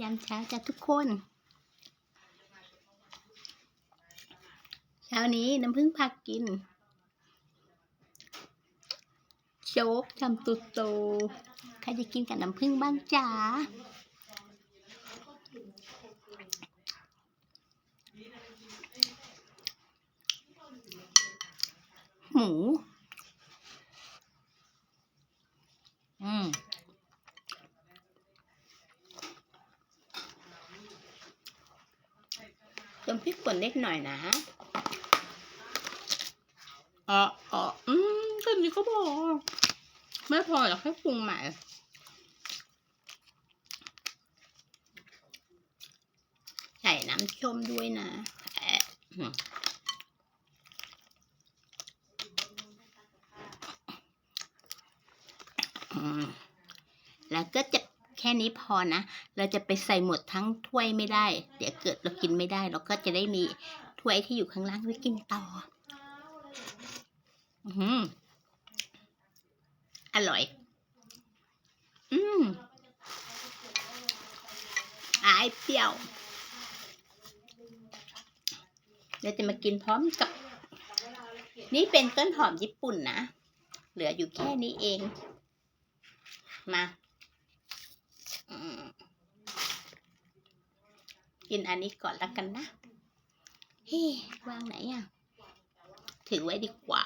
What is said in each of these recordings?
ยามเช้าจ้ะทุกคน เช้านี้น้ำพึ่งพากิน โจ๊กทำตุโตใครจะกินกับน้ำพึ่งบ้างจ๋าหมู อืม เติมพริก ป่นเล็กหน่อยนะอ๋ออ๋ออืมก็นี้ก็บอกไม่พอหรอกแค่ปรุงใหม่ใส่น้ำชมด้วยนะแอะอืมอืมแล้วก็จะ แค่นี้พอนะ เราจะไปใส่หมดทั้งถ้วยไม่ได้ เดี๋ยวเกิดเรากินไม่ได้ เราก็จะได้มีถ้วยที่อยู่ข้างล่างไว้กินต่อ อือหืออร่อย อืมอายเปรี้ยวเราจะมากินพร้อมกับ นี่เป็นต้นหอมญี่ปุ่นนะ เหลืออยู่แค่นี้เอง มาอืม กินอันนี้ก่อนแล้วกันนะเฮ้วางไหนอะ ถือไว้ดีกว่า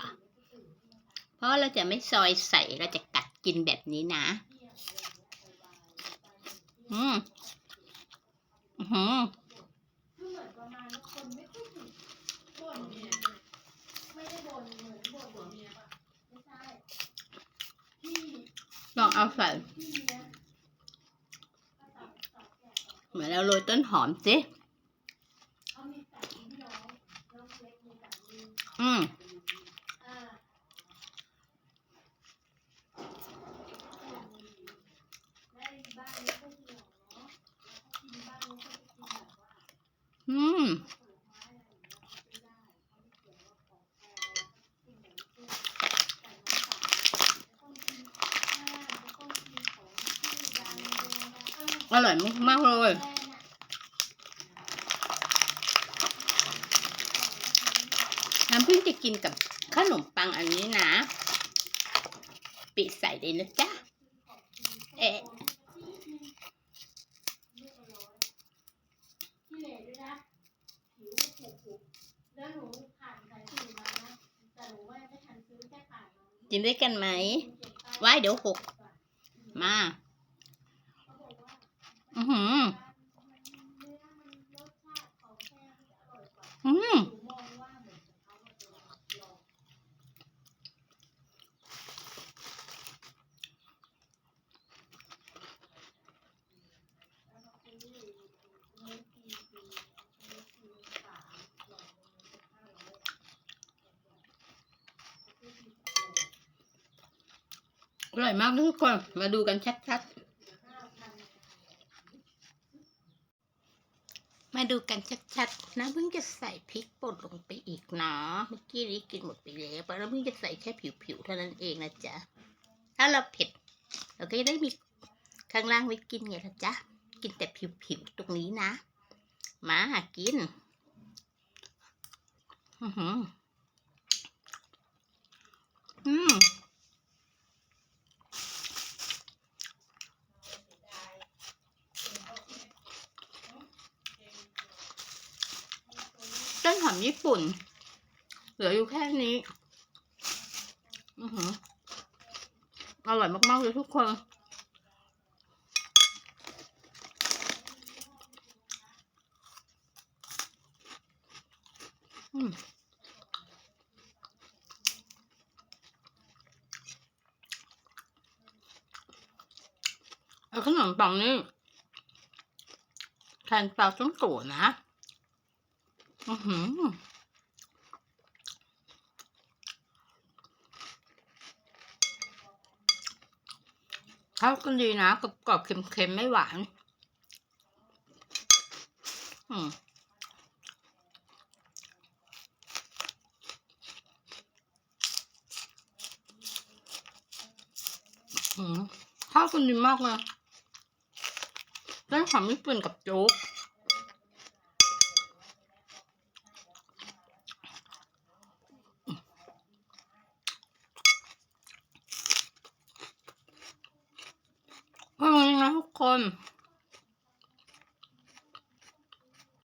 เพราะเราจะไม่ซอยใส่เราจะกัดกินแบบนี้นะ อืมอือหือลองเอาใส่ เหมือนเราโรยต้นหอมสิอืม อืม อร่อยมากเลย น้ำพึ่งจะกินกับขนมปังอันนี้นะ ปิดใส่เลยนะจ๊ะ เอ๊ะขี้เหร่ด้วยนะผิวก็ผุๆแล้วหนูผ่านสายสื่อมานะแต่หนูว่าไม่ทันซื้อแค่ผ่านมากินด้วยกันไหม ไว้เดี๋ยวหก มา อือหือเนื้อมันรสชาติของแท้มันจะอร่อยกว่าอืมหนูมเกลองอร่อยมากทุกคน มาดูกันชัดๆ มาดูกันชัดๆนะเพิ่งจะใส่พริกป่นลงไปอีกนะเมื่อกี้นี้กินหมดไปแล้วแล้วเพิ่งจะใส่แค่ผิวๆเท่านั้นเองนะจ๊ะถ้าเราเผ็ดเราก็จะได้มีข้างล่างไว้กินไงล่ะจ๊ะกินแต่ผิวๆตรงนี้นะ มาหากินอือหืออืม ต้นหอมญี่ปุ่น เหลืออยู่แค่นี้ อือหืออร่อยมาก ๆ เลยทุกคน อืมแล้วขนมปังนี่แทนปลาส้มโกนะ อือหือเข้ากันดีนะกรอบกรอบเค็มๆไม่หวาน อืมอืมเข้ากันดีมากเลยต้นหอมญี่ปุ่นกับโจ๊ก คน